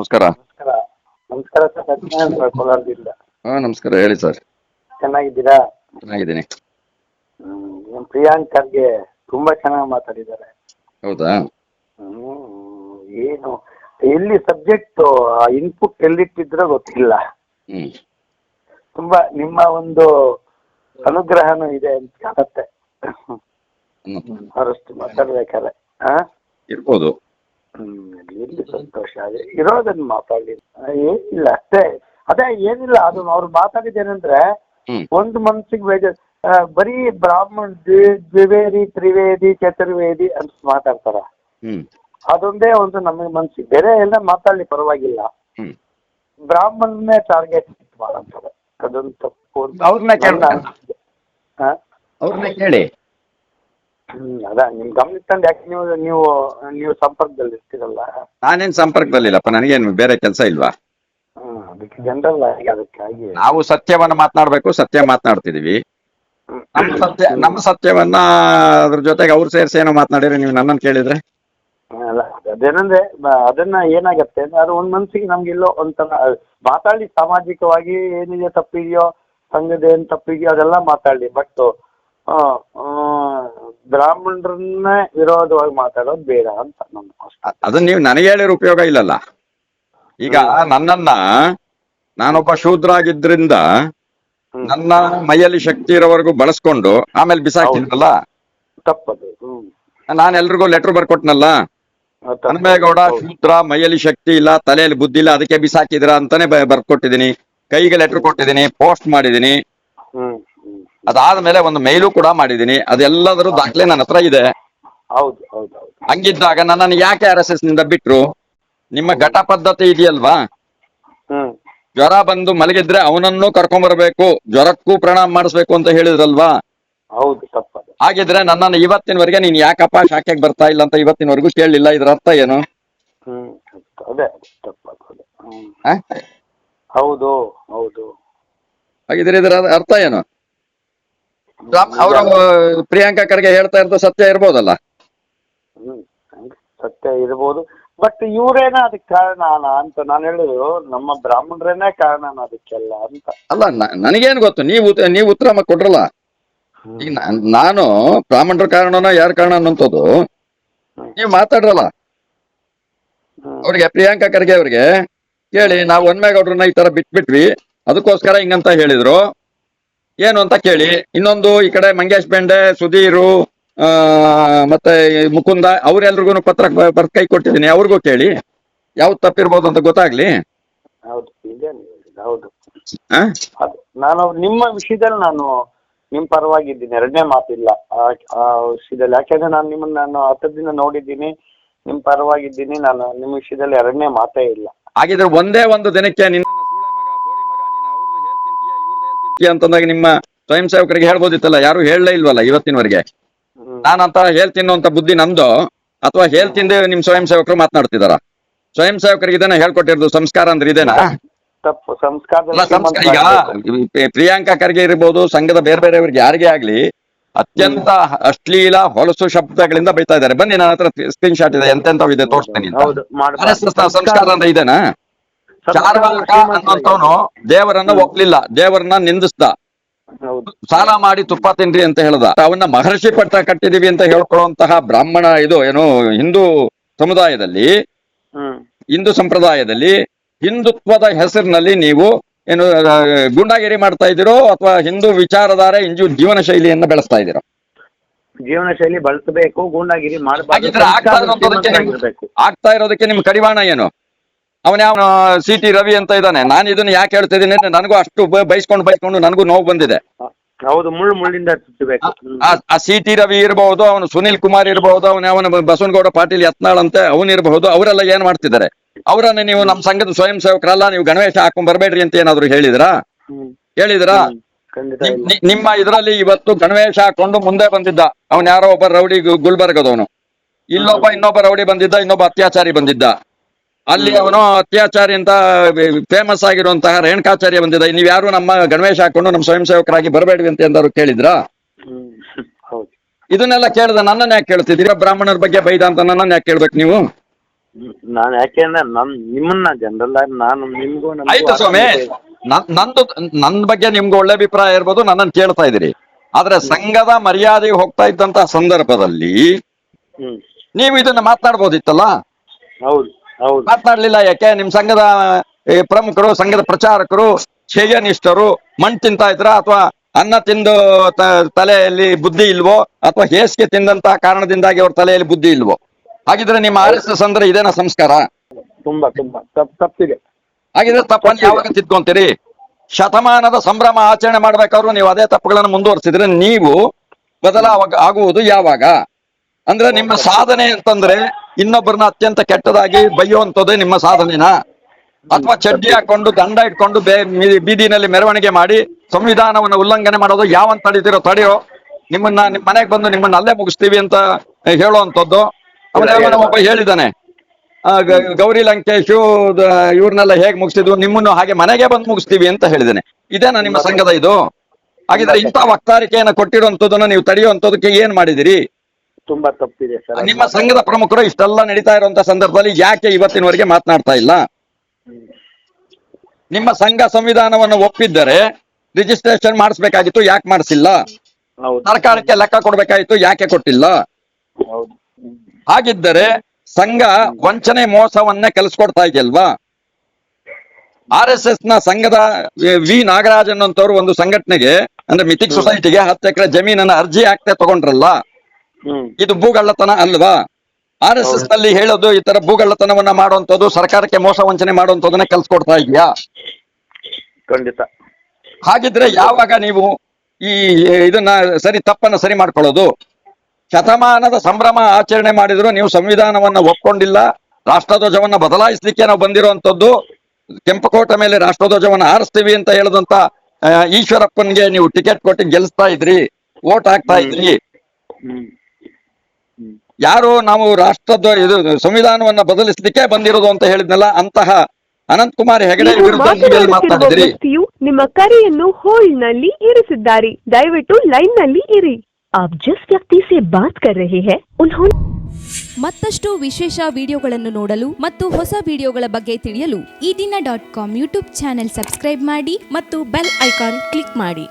ನಮಸ್ಕಾರ. ನಮಸ್ಕಾರ. ಸರ್ ಸತ್ಯನಾರಾಯಣ ಕೋಲಾರದಿಂದ ಹಾ ನಮಸ್ಕಾರ. ಹೇಳಿ ಸರ್. ಚೆನ್ನಾಗಿದ್ದೀರಾ? ಚೆನ್ನಾಗಿದ್ದೀನಿ. ಹ್ಮ್ ನಮ್ಮ ಪ್ರಿಯಾಂಕರ್ಗೆ ತುಂಬಾ ಚೆನ್ನಾಗಿ ಮಾತಾಡಿದ್ದಾರೆ. ಹೌದಾ? ಹ್ಮ್ ಏನು? ಎಲ್ಲಿ ಸಬ್ಜೆಕ್ಟ್ ಇನ್ಪುಟ್ ಎಲ್ಲಿಟ್ಟಿದ್ರೋ ಗೊತ್ತಿಲ್ಲ. ಹ್ಮ್. ತುಂಬಾ ನಿಮ್ಮ ಒಂದು ಅನುಗ್ರಹನೂ ಇದೆ ಅಂತ ಕಾಣುತ್ತೆ. ಹ್ಮ್. ಅವರಷ್ಟು ಮಾತಾಡ್ಬೇಕಾದ್ರೆ ಹಾ ಇರ್ಬೋದು. ಹ್ಮ್ ಎಲ್ಲಿ ಸಂತೋಷ. ಇರೋದನ್ನ ಮಾತಾಡಿ ಆ, ಏನಿಲ್ಲ ಅಷ್ಟೇ. ಅದೇ ಏನಿಲ್ಲ ಅದು ಅವ್ರು ಮಾತಾಡಿದ್ದೇನೆಂದ್ರೆ ಹ್ಮ್. ಒಂದು ಮನ್ಸಿಗೆ ಬೇಜಾರ್ ಆ, ಬರೀ ಬ್ರಾಹ್ಮಣ ದ್ವಿ- ದ್ವಿವೇದಿ ತ್ರಿವೇದಿ ಚತುರ್ವೇದಿ ಅಂತ ಮಾತಾಡ್ತಾರ. ಹ್ಮ್. ಅದೊಂದೇ ಒಂದು ನಮಗೆ ಮನ್ಸಿಗೆ ಬೇರೆ ಎಲ್ಲ ಮಾತಾಡ್ಲಿ ಪರವಾಗಿಲ್ಲ. ಬ್ರಾಹ್ಮಣನೇ ಟಾರ್ಗೆಟ್ ಮಾಡಂತಾರೆ. ಅದೊಂದು ತಪ್ಪು ಅಂತ. ಅವ್ರನ್ನ ನನ್ನ ಕೇಳ್ಬೇಕು ಅನಿಸಿಕೆ. ಹಾ? ಅವ್ರನ್ನ ಕೇಳಿ. ಹ್ಮ್ ಅದ ನಿಮ್ ಗಮನಕ್ಕೆ ತಂದು ಯಾಕೆ ನೀವು ನೀವು ನೀವು ಸಂಪರ್ಕದಲ್ಲಿ ಇರ್ತೀರಲ್ಲ? ನಾನೇನ್ ಸಂಪರ್ಕದಲ್ಲಿಲ್ಲಪ್ಪ ನನಗೇನು ಬೇರೆ ಕೆಲಸ ಇಲ್ವಾ? ಹ್ಮ್ ಅದಕ್ಕೆ ಜನರಲ್ ಆಗಿ ಅದಕ್ಕಾಗಿ ನಾವು ಸತ್ಯವನ್ನ ಮಾತನಾಡ್ಬೇಕು ಸತ್ಯ ಮಾತನಾಡ್ತಿದೀವಿ. ಹ್ಮ್. ನಮ್ಮ ಸತ್ಯ ನಮ್ಮ ಸತ್ಯವನ್ನ ಅದ್ರ ಜೊತೆಗೆ ಅವ್ರು ಸೇರಿಸಿ ಏನೋ ಮಾತನಾಡಿದ್ರೆ ನೀವು ನನ್ನ ಕೇಳಿದ್ರೆ? ಅಲ್ಲ ಅದೇನಂದ್ರೆ ಬ- ಅದನ್ನ ಏನಾಗತ್ತೆ ಅಂದ್ರೆ ಅದು ಒಂದ್ ಮನ್ಸಿಗೆ ನಮ್ಗೆಲ್ಲೋ ಒಂಥರ ಮಾತಾಡಿ ಸಾಮಾಜಿಕವಾಗಿ ಏನಿದೆ ತಪ್ಪಿದೆಯೋ ಸಂಘದ ಏನ್ ತಪ್ಪಿದೆಯೋ ಅದೆಲ್ಲ ಮಾತಾಡ್ಲಿ ಬಟ್ ಬ್ರಾಹ್ಮಣರನ್ನೇ ವಿರೋಧವಾಗಿ ಮಾತಾಡೋದು ಬೇಡ ಅಂತ ನನ್ನ. ಅದನ್ನ ನೀವು ನನಗೆ ಹೇಳಿರೋ ಉಪಯೋಗ ಇಲ್ಲಲ್ಲ. ಈಗ ನನ್ನನ್ನ ನಾನೊಬ್ಬ ಶೂದ್ರ ಆಗಿದ್ರಿಂದ ನನ್ನ ಮೈಯಲ್ಲಿ ಶಕ್ತಿ ಇರೋವರೆಗೂ ಬಳಸ್ಕೊಂಡು ಆಮೇಲೆ ಬಿಸಾಕಿದ್ರಲ್ಲ ತಪ್ಪದು. ನಾನು ಎಲ್ರಿಗೂ ಲೆಟರ್ ಬರ್ಕೊಟ್ನಲ್ಲ? ಹನುಮೇಗೌಡ ಶೂದ್ರ ಮೈಯಲ್ಲಿ ಶಕ್ತಿ ಇಲ್ಲ ತಲೆಯಲ್ಲಿ ಬುದ್ಧಿ ಇಲ್ಲ ಅದಕ್ಕೆ ಬಿಸಾಕಿದ್ರ ಅಂತಾನೆ ಬರ್ಕೊಟ್ಟಿದ್ದೀನಿ. ಕೈಗೆ ಲೆಟರ್ ಕೊಟ್ಟಿದ್ದೀನಿ ಪೋಸ್ಟ್ ಮಾಡಿದ್ದೀನಿ. ಅದಾದ್ಮೇಲೆ ಒಂದು ಮೇಲು ಕೂಡ ಮಾಡಿದೀನಿ ಅದೆಲ್ಲದರೂ ದಾಖಲೆ ನನ್ನ ಹತ್ರ ಇದೆ. ಹೌದು ಹೌದು ಹೌದು. ಹಂಗಿದ್ದಾಗ ನನ್ನನ್ನು ಯಾಕೆ ಆರ್ ಎಸ್ ಎಸ್ನಿಂದ ಬಿಟ್ರು? ನಿಮ್ಮ ಘಟ ಪದ್ಧತಿ ಇದೆಯಲ್ವಾ? ಹ್ಮ್. ಜ್ವರ ಬಂದು ಮಲಗಿದ್ರೆ ಅವನನ್ನು ಬರಬೇಕು ಜ್ವರಕ್ಕೂ ಪ್ರಣಾಮ ಮಾಡಿಸ್ಬೇಕು ಅಂತ ಹೇಳಿದ್ರಲ್ವಾ? ಹೌದು ತಪ್ಪದು. ಹಾಗಿದ್ರೆ ನನ್ನನ್ನು ಇವತ್ತಿನವರೆಗೆ ನೀನ್ ಯಾಕಪ್ಪ ಶಾಖೆಗೆ ಬರ್ತಾ ಇಲ್ಲ ಅಂತ ಇವತ್ತಿನವರೆಗೂ ಕೇಳಲಿಲ್ಲ? ಇದ್ರ ಅರ್ಥ ಏನು? ಹ್ಮ್ ಅದೇ ತಪ್ಪದು ಅದೇ. ಹ್ಮ್. ಆ? ಹೌದು ಹೌದು. ಹಾಗಿದ್ರೆ ಇದರ ಅರ್ಥ ಏನು? ಅವರು ಪ್ರಿಯಾಂಕಾ ಖರ್ಗೆ ಹೇಳ್ತಾ ಇರೋದು ಸತ್ಯ ಇರ್ಬೋದಲ್ಲ? ಹ್ಮ್ ಸತ್ಯ ಇರ್ಬೋದು. ಬಟ್ ಇವರೇನ ಅದಕ್ಕೆ ಕಾರಣ ಅಂತ ನಾನು ಹೇಳುದು ನಮ್ಮ ಬ್ರಾಹ್ಮಣರೇನೆ ಕಾರಣ ಅದಕ್ಕೆಲ್ಲ ಅಂತ. ಅಲ್ಲ ನನಗೇನ್ ಗೊತ್ತು ನೀವು ನೀವು ಉತ್ತರ ಕೊಡ್ರಲ್ಲ? ಈಗ ನಾನು ಬ್ರಾಹ್ಮಣರ ಕಾರಣನ ಯಾರ ಕಾರಣ ಅನ್ನೋಂಥದ್ದು ನೀವು ಮಾತಾಡ್ರಲ್ಲ. ಅವ್ರಿಗೆ ಪ್ರಿಯಾಂಕಾ ಖರ್ಗೆ ಅವ್ರಿಗೆ ಕೇಳಿ ನಾವು ಒನ್ಮೇಗೌಡ್ರನ್ನ ಈ ತರ ಬಿಟ್ಬಿಟ್ವಿ ಅದಕ್ಕೋಸ್ಕರ ಹಿಂಗಂತ ಹೇಳಿದ್ರು. ಏನು ಅಂತ ಕೇಳಿ. ಇನ್ನೊಂದು ಈ ಕಡೆ ಮಂಗೇಶ್ ಬೆಂಡೆ ಸುಧೀರು ಮತ್ತೆ ಮುಕುಂದ ಅವ್ರೆಲ್ರಿಗೂ ಪತ್ರ ಬರ್ತ ಕೈ ಕೊಟ್ಟಿದ್ದೀನಿ. ಅವ್ರಿಗೂ ಕೇಳಿ. ಯಾವ್ದು ತಪ್ಪಿರ್ಬೋದು ಅಂತ ಗೊತ್ತಾಗ್ಲಿ? ಹೌದು ಹೌದು. ನಾನು ನಿಮ್ಮ ವಿಷಯದಲ್ಲಿ ನಾನು ನಿಮ್ ಪರವಾಗಿದ್ದೀನಿ. ಎರಡನೇ ಮಾತಿಲ್ಲ. ವಿಷಯದಲ್ಲಿ. ಯಾಕೆಂದ್ರೆ ನಾನು ನಿಮ್ಮನ್ನ ನಾನು ಹತ್ತು ದಿನ ನೋಡಿದ್ದೀನಿ. ನಿಮ್ ಪರವಾಗಿದ್ದೀನಿ. ನಾನು ನಿಮ್ಮ ವಿಷಯದಲ್ಲಿ ಎರಡನೇ ಮಾತೇ ಇಲ್ಲ. ಹಾಗಿದ್ರೆ ಒಂದೇ ಒಂದು ದಿನಕ್ಕೆ ನಿನ್ನ ಹೇಳ್ ಅಂತಂದಾಗ ನಿಮ್ಮ ಸ್ವಯಂ ಸೇವಕರಿಗೆ ಹೇಳ್ಬೋದಿತ್ತಲ್ಲ ಯಾರು ಹೇಳಲೇ ಇಲ್ವಲ್ಲ ಇವತ್ತಿನವರೆಗೆ? ನಾನು ನಾನಂತ ಹೇಳ್ತೀನೋ ಅಂತ ಬುದ್ಧಿ ನಂದು ಅಥವಾ ಹೇಳ್ತಿಂದೆ ನಿಮ್ ಸ್ವಯಂ ಸೇವಕರು ಮಾತನಾಡ್ತಿದಾರ? ಸ್ವಯಂ ಸೇವಕರಿಗೆ ಇದನ್ನ ಹೇಳ್ಕೊಟ್ಟಿರೋದು ಸಂಸ್ಕಾರ ಅಂದ್ರೆ ಇದೇನಾ? ಸಂಸ್ಕಾರ ಈಗ ಪ್ರಿಯಾಂಕಾ ಖರ್ಗೆ ಇರ್ಬೋದು ಸಂಘದ ಬೇರೆ ಬೇರೆಯವ್ರಿಗೆ ಯಾರಿಗೆ ಆಗ್ಲಿ ಅತ್ಯಂತ ಅಶ್ಲೀಲ ಹೊಲಸು ಶಬ್ದಗಳಿಂದ ಬೈತಾ ಇದ್ದಾರೆ. ಬನ್ನಿ ನನ್ನ ಹತ್ರ ಸ್ಕ್ರೀನ್ ಶಾಟ್ ಇದೆ ಎಂತೆಂತವ್ ಇದೆ ತೋರಿಸ್ತೀನಿ ಸಂಸ್ಕಾರ ಅಂದ್ರೆ ಇದೇನಾ? ಚಾರ್ವಾಕ. ದೇವರನ್ನ ಒಪ್ಲಿಲ್ಲ ದೇವರನ್ನ ನಿಂದಿಸ್ದ. ಸಾಲ ಮಾಡಿ ತುಪ್ಪ ತಿನ್ರಿ ಅಂತ ಹೇಳ್ದ. ಅವನ್ನ ಮಹರ್ಷಿ ಪಟ್ಟ ಕಟ್ಟಿದೀವಿ ಅಂತ ಹೇಳ್ಕೊಳ್ಳುವಂತಹ ಬ್ರಾಹ್ಮಣ ಇದು ಏನು ಹಿಂದೂ ಸಮುದಾಯದಲ್ಲಿ ಹಿಂದೂ ಸಂಪ್ರದಾಯದಲ್ಲಿ ಹಿಂದುತ್ವದ ಹೆಸರಿನಲ್ಲಿ ನೀವು ಏನು ಗುಂಡಾಗಿರಿ ಮಾಡ್ತಾ ಇದ್ದೀರೋ ಅಥವಾ ಹಿಂದೂ ವಿಚಾರಧಾರೆ ಹಿಂದೂ ಜೀವನ ಶೈಲಿಯನ್ನ ಬೆಳೆಸ್ತಾ ಇದ್ದೀರೋ? ಜೀವನ ಶೈಲಿ ಬಳಸಬೇಕು ಗೂಂಡಾಗಿರಿ ಮಾಡಬಾರ್ದು ನಿಮ್- ಆಗ್ತಾ ಇರೋದಕ್ಕೆ ನಿಮ್ ಕಡಿವಾಣ ಏನು? ಅವನ ಯಾವ ಸಿ ಟಿ ರವಿ ಅಂತ ಇದ್ದಾನೆ. ನಾನು ಇದನ್ನ ಯಾಕೆ ಹೇಳ್ತಿದ್ದೀನಿ ಅಂದ್ರೆ ನನಗೂ ಅಷ್ಟು ಬೈಸ್ಕೊಂಡು ಬೈಸ್ಕೊಂಡು ನನಗೂ ನೋವು ಬಂದಿದೆ. ಹೌದು ಮುಳ್ಳು ಮುಳ್ಳಿಂದ ಚುಚ್ಚಬೇಕು ಆ- ಆ ಸಿ ಟಿ ರವಿ ಇರಬಹುದು ಅವನು ಸುನಿಲ್ ಕುಮಾರ್ ಇರಬಹುದು ಅವನ ಅವನ ಬಸವನಗೌಡ ಪಾಟೀಲ್ ಯತ್ನಾಳ್ ಅಂತ ಅವನು ಇರಬಹುದು ಅವರೆಲ್ಲ ಏನ್ ಮಾಡ್ತಿದ್ದಾರೆ? ಅವರನ್ನ ನೀವು ನಮ್ಮ ಸಂಘದ ಸ್ವಯಂ ಸೇವಕರಲ್ಲ ನೀವು ಗಣವೇಶ ಹಾಕೊಂಡ್ ಬರಬೇಡ್ರಿ ಅಂತ ಏನಾದ್ರು ಹೇಳಿದ್ರಾ? ಹೇಳಿದ್ರಾ? ಖಂಡಿತ ನಿಮ್- ಇಲ್ಲ ನಿ- ನಿಮ್ಮ ಇದರಲ್ಲಿ ಇವತ್ತು ಗಣವೇಶ ಹಾಕೊಂಡು ಮುಂದೆ ಬಂದಿದ್ದ ಅವನ್ ಯಾರೋ ಒಬ್ಬ ರೌಡಿ ಗು- ಗುಲ್ಬರ್ಗದವನು. ಇಲ್ಲೊಬ್ಬ ಇನ್ನೊಬ್ಬ ರೌಡಿ ಬಂದಿದ್ದ ಇನ್ನೊಬ್ಬ ಅತ್ಯಾಚಾರಿ ಬಂದಿದ್ದ. ಅಲ್ಲಿ ಅವನು ಅತ್ಯಾಚಾರಿ ಅಂತ ಫೇಮಸ್ ಆಗಿರುವಂತಹ ರೇಣುಕಾಚಾರ್ಯ ಬಂದಿದೆ ನೀವ್ಯಾರು ನಮ್ಮ ಗಣವೇಶ ಹಾಕೊಂಡು ನಮ್ಮ ಸ್ವಯಂ ಸೇವಕರಾಗಿ ಬರಬೇಡ್ರಿ ಅಂತ ಎಂದಾರು ಕೇಳಿದ್ರಾ? ಇದನ್ನೆಲ್ಲ ಕೇಳಿದ ನನ್ನನ್ನ ಯಾಕೆ ಕೇಳ್ತಿದ್ದೀರಾ? ಬ್ರಾಹ್ಮಣರ ಬಗ್ಗೆ ಬೈದ ಅಂತ ನನ್ನನ್ನ ಯಾಕೆ ಕೇಳ್ಬೇಕು ನೀವು? ನಾನು ಯಾಕೆಂದ್ರೆ ನನ್ ನಿಮ್ಮನ್ನ ಜನರಲ್ ಆಗಿ ನಾನು ನಿಮ್ಗೂ ಆಯ್ತು ಸ್ವಾಮಿ. ನಂದು ನನ್- ಬಗ್ಗೆ ನಿಮ್ಗೆ ಒಳ್ಳೆ ಅಭಿಪ್ರಾಯ ಇರ್ಬೋದು ನನ್ನನ್ನು ಕೇಳ್ತಾ ಇದ್ದೀರಿ. ಆದ್ರೆ ಸಂಘದ ಮರ್ಯಾದೆ ಹೋಗ್ತಾ ಇದ್ದಂತ ಸಂದರ್ಭದಲ್ಲಿ ನೀವು ಇದನ್ನ ಮಾತನಾಡ್ಬೋದಿತ್ತಲ್ಲ? ಹೌದು. ಮಾತನಾಡ್ಲಿಲ್ಲ ಯಾಕೆ? ನಿಮ್ ಸಂಘದ ಪ್ರಮುಖರು ಸಂಘದ ಪ್ರಚಾರಕರು ನಿಷ್ಠರು ಮಣ್ ತಿಂತಾ ಇದ್ರ? ಅಥವಾ ಅನ್ನ ತಿಂದು ತಲೆಯಲ್ಲಿ ಬುದ್ಧಿ ಇಲ್ವೋ? ಅಥವಾ ಹೇಸಿಗೆ ತಿಂದಂತ ಕಾರಣದಿಂದಾಗಿ ಅವ್ರ ತಲೆಯಲ್ಲಿ ಬುದ್ಧಿ ಇಲ್ವೋ? ಹಾಗಿದ್ರೆ ನಿಮ್ಮ ಆರ್ ಎಸ್ ಎಸ್ ಅಂದ್ರೆ ಇದೇನ ಸಂಸ್ಕಾರ? ತುಂಬಾ ತುಂಬಾ. ತಪ್ಪು ತಪ್ಪಿದೆ. ಹಾಗಿದ್ರೆ ತಪ್ಪನ್ನು ಯಾವಾಗ ತಿದ್ಕೊಂತೀರಿ? ಶತಮಾನದ ಸಂಭ್ರಮ ಆಚರಣೆ ಮಾಡ್ಬೇಕಾದ್ರು ನೀವು ಅದೇ ತಪ್ಪುಗಳನ್ನು ಮುಂದುವರಿಸಿದ್ರೆ ನೀವು ಬದಲಾವ ಆಗುವುದು ಯಾವಾಗ? ಅಂದ್ರೆ ನಿಮ್ಮ ಸಾಧನೆ ಅಂತಂದ್ರೆ ಇನ್ನೊಬ್ಬರನ್ನ ಅತ್ಯಂತ ಕೆಟ್ಟದಾಗಿ ಬೈಯುವಂಥದ್ದೇ ನಿಮ್ಮ ಸಾಧನೆನಾ? ಅಥವಾ ಚಡ್ಡಿ ಹಾಕೊಂಡು ದಂಡ ಇಟ್ಕೊಂಡು ಬೇ ಬೀದಿನಲ್ಲಿ ಮೆರವಣಿಗೆ ಮಾಡಿ ಸಂವಿಧಾನವನ್ನು ಉಲ್ಲಂಘನೆ ಮಾಡೋದು ಯಾವಂತ ತಡೀತಿರೋ ತಡೆಯೋ ನಿಮ್ಮನ್ನ ನಿಮ್ ಮನೆಗೆ ಬಂದು ನಿಮ್ಮನ್ನ ಅಲ್ಲೇ ಮುಗಿಸ್ತೀವಿ ಅಂತ ಹೇಳುವಂತದ್ದು ಒಬ್ಬ ಗ- ಗೌರಿ ಲಂಕೇಶು ಇವ್ರನ್ನೆಲ್ಲ ಹೇಗ್ ಮುಗಿಸಿದ್ವು ನಿಮ್ಮನ್ನು ಹಾಗೆ ಮನೆಗೆ ಬಂದು ಮುಗಿಸ್ತೀವಿ ಅಂತ ಹೇಳಿದ್ದೇನೆ. ಇದೇನ ನಿಮ್ಮ ಸಂಘದ ಇದು? ಹಾಗಿದ್ರೆ ಇಂಥ ವಕ್ತಾರಿಕೆಯನ್ನು ಕೊಟ್ಟಿರುವಂತದನ್ನ ನೀವು ತಡೆಯುವಂತದಕ್ಕೆ ಏನ್ ಮಾಡಿದಿರಿ? ತುಂಬಾ ತಪ್ಪಿದೆ ಸರ್. ನಿಮ್ಮ ಸಂಘದ ಪ್ರಮುಖರು ಇಷ್ಟೆಲ್ಲ ನಡೀತಾ ಇರುವಂತ ಸಂದರ್ಭದಲ್ಲಿ ಯಾಕೆ ಇವತ್ತಿನವರೆಗೆ ಮಾತನಾಡ್ತಾ ಇಲ್ಲ? ನಿಮ್ಮ ಸಂಘ ಸಂವಿಧಾನವನ್ನು ಒಪ್ಪಿದ್ದರೆ ರಿಜಿಸ್ಟ್ರೇಷನ್ ಮಾಡಿಸ್ಬೇಕಾಗಿತ್ತು ಯಾಕೆ ಮಾಡಿಸಿಲ್ಲ? ಸರ್ಕಾರಕ್ಕೆ ಲೆಕ್ಕ ಕೊಡ್ಬೇಕಾಗಿತ್ತು ಯಾಕೆ ಕೊಟ್ಟಿಲ್ಲ? ಹಾಗಿದ್ದರೆ ಸಂಘ ವಂಚನೆ ಮೋಸವನ್ನೇ ಕಲಿಸ್ಕೊಡ್ತಾ ಇದೆಯಲ್ವಾ? ಆರ್ ಎಸ್ ಎಸ್ನ ಸಂಘದ ವಿ- ನಾಗರಾಜನ್ ನಾಗರಾಜ್ ಅನ್ನೋಂಥವ್ರು ಒಂದು ಸಂಘಟನೆಗೆ ಅಂದ್ರೆ ಮಿಥಿಕ್ ಸೊಸೈಟಿಗೆ ಹತ್ತು ಎಕರೆ ಜಮೀನನ್ನ ಅರ್ಜಿ ಹಾಕ್ತೇ ತಗೊಂಡ್ರಲ್ಲ? ಇದು ಭೂಗಳ್ಳತನ ಅಲ್ವಾ? ಆರ್ ಎಸ್ ಎಸ್ನಲ್ಲಿ ಹೇಳೋದು ಈ ತರ ಭೂಗಳ್ಳತನವನ್ನ ಮಾಡುವಂತದ್ದು ಸರ್ಕಾರಕ್ಕೆ ಮೋಸ ವಂಚನೆ ಮಾಡುವಂತದನ್ನ ಕಲ್ಸ್ಕೊಡ್ತಾ ಇದೆಯಾ ಖಂಡಿತ. ಹಾಗಿದ್ರೆ ಯಾವಾಗ ನೀವು ಈ ಇದನ್ನ ಸರಿ ತಪ್ಪನ್ನ ಸರಿ ಮಾಡ್ಕೊಳ್ಳೋದು? ಶತಮಾನದ ಸಂಭ್ರಮ ಆಚರಣೆ ಮಾಡಿದ್ರು ನೀವು ಸಂವಿಧಾನವನ್ನ ಒಪ್ಕೊಂಡಿಲ್ಲ ರಾಷ್ಟ್ರಧ್ವಜವನ್ನ ಬದಲಾಯಿಸಲಿಕ್ಕೆ ನಾವು ಬಂದಿರುವಂತದ್ದು ಕೆಂಪಕೋಟೆ ಮೇಲೆ ರಾಷ್ಟ್ರಧ್ವಜವನ್ನ ಆರಿಸ್ತೀವಿ ಅಂತ ಹೇಳದಂತ ಈಶ್ವರಪ್ಪನ್ಗೆ ನೀವು ಟಿಕೆಟ್ ಕೊಟ್ಟು ಗೆಲ್ಲಿಸ್ತಾ ಇದ್ರಿ ವೋಟ್ ಹಾಕ್ತಾ ಇದ್ರಿ. ಯಾರು ನಾವು ರಾಷ್ಟ್ರಧ್ವ ಇದು ಸಂವಿಧಾನವನ್ನ ಬದಲಿಸಲಿಕ್ಕೆ ಬಂದಿರೋದು ಅಂತ ಹೇಳಿದ್ನಲ್ಲ ಅಂತಹ ಅನಂತ್ ಕುಮಾರ್ ಹೆಗಡೆ ನೀವು ವಿರುದ್ಧ ನೀವೆಲ್ಲಿ ಮಾತನಾಡುತ್ತಿರುವ ಮಾತಾಡಿದ್ರಿ ವ್ಯಕ್ತಿಯು ನಿಮ್ಮ ಕರೆಯನ್ನು ಹೋಲ್ಡ್ ನಲ್ಲಿ ಇರಿಸಿದ್ದಾರೆ ದಯವಿಟ್ಟು ಲೈನ್ ನಲ್ಲಿ ಇರಿ आप जिस व्यक्ति से बात कर रहे हैं उन्होंने ಮತ್ತಷ್ಟು ವಿಶೇಷ ವಿಡಿಯೋಗಳನ್ನು ನೋಡಲು ಮತ್ತು ಹೊಸ ವಿಡಿಯೋಗಳ ಬಗ್ಗೆ ತಿಳಿಯಲು Ee Dina dot com YouTube channel subscribe ಮಾಡಿ ಮತ್ತು ಬೆಲ್ ಐಕಾನ್ ಕ್ಲಿಕ್ ಮಾಡಿ